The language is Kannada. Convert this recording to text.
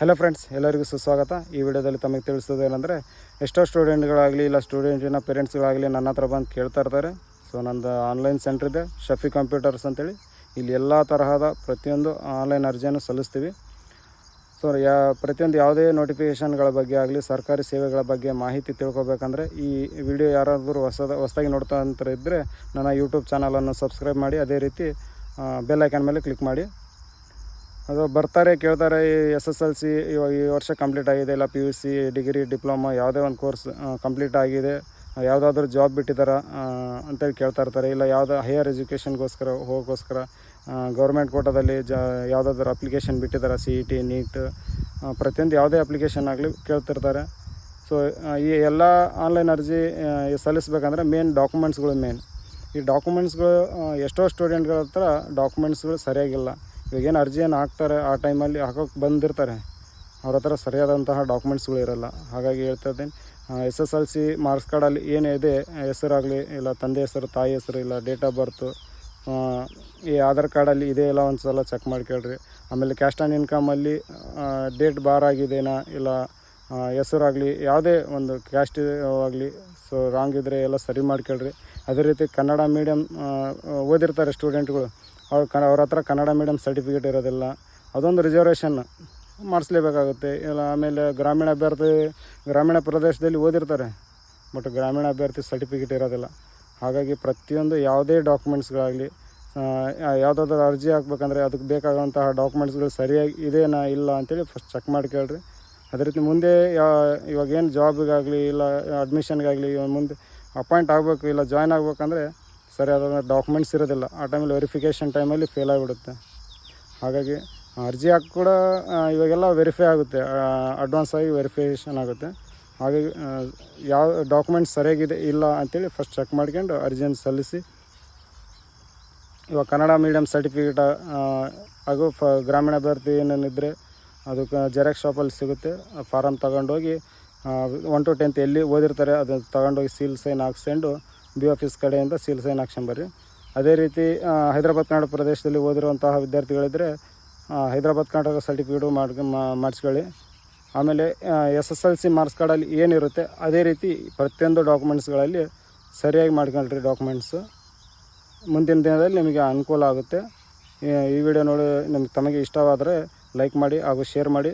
ಹಲೋ ಫ್ರೆಂಡ್ಸ್ ಎಲ್ಲರಿಗೂ ಸುಸ್ವಾಗತ. ಈ ವಿಡಿಯೋದಲ್ಲಿ ತಮಗೆ ತಿಳಿಸೋದು ಏನಂದರೆ, ಎಷ್ಟೋ ಸ್ಟೂಡೆಂಟ್ಗಳಾಗಲಿ ಇಲ್ಲ ಸ್ಟೂಡೆಂಟಿನ ಪೇರೆಂಟ್ಸ್ಗಳಾಗಲಿ ನನ್ನ ಹತ್ರ ಬಂದು ಕೇಳ್ತಾ ಇರ್ತಾರೆ. ಸೊ ನಂದು ಆನ್ಲೈನ್ ಸೆಂಟ್ರ್ ಇದೆ ಶಫಿ ಕಂಪ್ಯೂಟರ್ಸ್ ಅಂತೇಳಿ. ಇಲ್ಲಿ ಎಲ್ಲ ತರಹದ ಪ್ರತಿಯೊಂದು ಆನ್ಲೈನ್ ಅರ್ಜಿಯನ್ನು ಸಲ್ಲಿಸ್ತೀವಿ. ಸೊ ಯಾ, ಪ್ರತಿಯೊಂದು ಯಾವುದೇ ನೋಟಿಫಿಕೇಷನ್ಗಳ ಬಗ್ಗೆ ಆಗಲಿ, ಸರ್ಕಾರಿ ಸೇವೆಗಳ ಬಗ್ಗೆ ಮಾಹಿತಿ ತಿಳ್ಕೊಬೇಕಂದ್ರೆ, ಈ ವಿಡಿಯೋ ಯಾರಾದರೂ ಹೊಸದ, ಹೊಸದಾಗಿ ನೋಡ್ತಾ ಅಂತ ಇದ್ದರೆ ನನ್ನ ಯೂಟ್ಯೂಬ್ ಚಾನಲನ್ನು ಸಬ್ಸ್ಕ್ರೈಬ್ ಮಾಡಿ, ಅದೇ ರೀತಿ ಬೆಲ್ ಐಕನ್ ಮೇಲೆ ಕ್ಲಿಕ್ ಮಾಡಿ. ಅದು ಬರ್ತಾರೆ, ಕೇಳ್ತಾರೆ, ಈ ಎಸ್ ಎಸ್ ಎಲ್ ಸಿ ಇವಾಗ ಈ ವರ್ಷ ಕಂಪ್ಲೀಟ್ ಆಗಿದೆ, ಇಲ್ಲ P U C degree diploma ಯಾವುದೇ ಒಂದು ಕೋರ್ಸ್ ಕಂಪ್ಲೀಟ್ ಆಗಿದೆ, ಯಾವುದಾದ್ರೂ ಜಾಬ್ ಬಿಟ್ಟಿದ್ದಾರೆ ಅಂತೇಳಿ ಕೇಳ್ತಾ ಇರ್ತಾರೆ, ಇಲ್ಲ ಯಾವುದೋ ಹೈಯರ್ ಎಜುಕೇಷನ್ಗೋಸ್ಕರ ಹೋಗೋಕ್ಕೋಸ್ಕರ ಗೌರ್ಮೆಂಟ್ ಕೋಟಾದಲ್ಲಿ ಜ, ಯಾವುದಾದ್ರೂ ಅಪ್ಲಿಕೇಶನ್ ಬಿಟ್ಟಿದ್ದಾರೆ ಸಿ ಇ ಟಿ ನೀಟ್ ಪ್ರತಿಯೊಂದು ಯಾವುದೇ ಅಪ್ಲಿಕೇಶನ್ ಆಗಲಿ ಕೇಳ್ತಿರ್ತಾರೆ. ಸೊ ಈ ಎಲ್ಲ ಆನ್ಲೈನ್ ಅರ್ಜಿ ಸಲ್ಲಿಸ್ಬೇಕಂದ್ರೆ ಮೇನ್ ಡಾಕ್ಯುಮೆಂಟ್ಸ್ಗಳು ಮೇನ್ ಈ ಡಾಕ್ಯುಮೆಂಟ್ಸ್ಗಳು ಎಷ್ಟೋ ಸ್ಟೂಡೆಂಟ್ಗಳ ಹತ್ರ ಡಾಕ್ಯುಮೆಂಟ್ಸ್ಗಳು ಸರಿಯಾಗಿಲ್ಲ. ಇವಾಗೇನು ಅರ್ಜಿಯನ್ನು ಹಾಕ್ತಾರೆ, ಆ ಟೈಮಲ್ಲಿ ಹಾಕೋಕೆ ಬಂದಿರ್ತಾರೆ. ಅವ್ರ ಹತ್ರ ಸರಿಯಾದಂತಹ ಡಾಕ್ಯುಮೆಂಟ್ಸ್ಗಳು ಇರಲ್ಲ. ಹಾಗಾಗಿ ಹೇಳ್ತಾ ಇದ್ದೀನಿ S S L C marks ಕಾರ್ಡಲ್ಲಿ ಏನಿದೆ ಹೆಸರಾಗಲಿ ಇಲ್ಲ ತಂದೆ ಹೆಸರು, ತಾಯಿ ಹೆಸರು ಇಲ್ಲ, ಡೇಟ್ ಆಫ್ ಬರ್ತು ಈ ಆಧಾರ್ ಕಾರ್ಡಲ್ಲಿ ಇದೆ ಇಲ್ಲ ಒಂದು ಸಲ ಚೆಕ್ ಮಾಡಿ ಕೇಳ್ರಿ ಆಮೇಲೆ ಕ್ಯಾಸ್ಟ್ ಆನ್ ಇನ್ಕಮಲ್ಲಿ ಡೇಟ್ ಬಾರ್ ಆಗಿದೆನಾ ಇಲ್ಲ ಹೆಸರಾಗಲಿ, ಯಾವುದೇ ಒಂದು ಕ್ಯಾಸ್ಟ್ ಆಗಲಿ, ಸೊ ರಾಂಗ್ ಇದ್ದರೆ ಎಲ್ಲ ಸರಿ ಮಾಡ್ಕೊಳ್ರಿ. ಅದೇ ರೀತಿ ಕನ್ನಡ ಮೀಡಿಯಮ್ ಓದಿರ್ತಾರೆ ಸ್ಟೂಡೆಂಟ್ಗಳು ಅವ್ರು ಕ, ಅವ್ರ ಹತ್ರ ಕನ್ನಡ ಮೀಡಿಯಮ್ ಸರ್ಟಿಫಿಕೇಟ್ ಇರೋದಿಲ್ಲ. ಅದೊಂದು ರಿಸರ್ವೇಷನ್ ಮಾಡಿಸ್ಲೇಬೇಕಾಗುತ್ತೆ. ಇಲ್ಲ, ಆಮೇಲೆ ಗ್ರಾಮೀಣ ಅಭ್ಯರ್ಥಿ ಗ್ರಾಮೀಣ ಪ್ರದೇಶದಲ್ಲಿ ಓದಿರ್ತಾರೆ. ಬಟ್ ಗ್ರಾಮೀಣ ಅಭ್ಯರ್ಥಿ ಸರ್ಟಿಫಿಕೇಟ್ ಇರೋದಿಲ್ಲ. ಹಾಗಾಗಿ ಪ್ರತಿಯೊಂದು ಯಾವುದೇ ಡಾಕ್ಯುಮೆಂಟ್ಸ್ಗಳಾಗಲಿ ಯಾವುದಾದ್ರೂ ಅರ್ಜಿ ಹಾಕ್ಬೇಕಂದ್ರೆ ಅದಕ್ಕೆ ಬೇಕಾಗುವಂತಹ ಡಾಕ್ಯುಮೆಂಟ್ಸ್ಗಳು ಸರಿಯಾಗಿ ಇದೇನಾ ಇಲ್ಲ ಅಂತೇಳಿ ಫಸ್ಟ್ ಚೆಕ್ ಮಾಡಿ ಕೇಳ್ರಿ. ಅದೇ ರೀತಿ ಮುಂದೆ ಯಾ ಇವಾಗ ಏನು ಜಾಬಿಗಾಗಲಿ ಇಲ್ಲ ಅಡ್ಮಿಷನ್ಗಾಗಲಿ ಮುಂದೆ ಅಪಾಯಿಂಟ್ ಆಗಬೇಕು, ಇಲ್ಲ ಜಾಯ್ನ್ ಆಗ್ಬೇಕಂದ್ರೆ ಸರಿಯಾದ ಡಾಕ್ಯುಮೆಂಟ್ಸ್ ಇರೋದಿಲ್ಲ. ಆ ಟೈಮಲ್ಲಿ ವೆರಿಫಿಕೇಷನ್ ಟೈಮಲ್ಲಿ ಫೇಲ್ ಆಗಿಬಿಡುತ್ತೆ. ಹಾಗಾಗಿ ಅರ್ಜಿ ಹಾಕಿ ಕೂಡ ಇವಾಗೆಲ್ಲ ವೆರಿಫೈ ಆಗುತ್ತೆ. ಅಡ್ವಾನ್ಸ್ ಆಗಿ ವೆರಿಫಿಕೇಷನ್ ಆಗುತ್ತೆ. ಹಾಗಾಗಿ ಯಾವ ಡಾಕ್ಯುಮೆಂಟ್ಸ್ ಸರಿಯಾಗಿದೆ ಇಲ್ಲ ಅಂತೇಳಿ ಫಸ್ಟ್ ಚೆಕ್ ಮಾಡ್ಕೊಂಡು ಅರ್ಜಿಯನ್ನು ಸಲ್ಲಿಸಿ, ಇವಾಗ ಕನ್ನಡ ಮೀಡಿಯಮ್ ಸರ್ಟಿಫಿಕೇಟ್ ಹಾಗೂ ಫ, ಗ್ರಾಮೀಣ ಅಭ್ಯರ್ಥಿ ಏನೇನಿದ್ರೆ ಅದಕ್ಕೆ ಜೆರಾಕ್ಸ್ ಶಾಪಲ್ಲಿ ಸಿಗುತ್ತೆ. ಫಾರಮ್ ತಗೊಂಡೋಗಿ ಒನ್ ಟು ಟೆಂತ್ ಎಲ್ಲಿ ಓದಿರ್ತಾರೆ ಅದನ್ನು ತಗೊಂಡೋಗಿ ಸೀಲ್ ಸೈನ್ ಹಾಕ್ಸ್ಕೊಂಡು ಬಿ ಆಫೀಸ್ ಕಡೆಯಿಂದ ಸೀಲ್ ಸೈನ್ ಹಾಕ್ಸ್ಕೊಂಬರ್ರಿ ಅದೇ ರೀತಿ ಹೈದರಾಬಾದ್ ಕನ್ನಡ ಪ್ರದೇಶದಲ್ಲಿ ಓದಿರುವಂತಹ ವಿದ್ಯಾರ್ಥಿಗಳಿದ್ದರೆ ಹೈದರಾಬಾದ್ ಕರ್ನಾಟಕ ಸರ್ಟಿಫಿಕೇಟು ಮಾಡ್ಕೊ ಮಾಡಿಸ್ಕೊಳ್ಳಿ. ಆಮೇಲೆ S S L C marks ಕಾರ್ಡಲ್ಲಿ ಏನಿರುತ್ತೆ, ಅದೇ ರೀತಿ ಪ್ರತಿಯೊಂದು ಡಾಕ್ಯುಮೆಂಟ್ಸ್ಗಳಲ್ಲಿ ಸರಿಯಾಗಿ ಮಾಡ್ಕೊಳ್ರಿ ಡಾಕ್ಯುಮೆಂಟ್ಸು. ಮುಂದಿನ ದಿನದಲ್ಲಿ ನಿಮಗೆ ಅನುಕೂಲ ಆಗುತ್ತೆ. ಈ ವಿಡಿಯೋ ನೋಡಿ ನಿಮ್ಗೆ ತಮಗೆ ಇಷ್ಟವಾದರೆ ಲೈಕ್ ಮಾಡಿ ಹಾಗೂ ಶೇರ್ ಮಾಡಿ.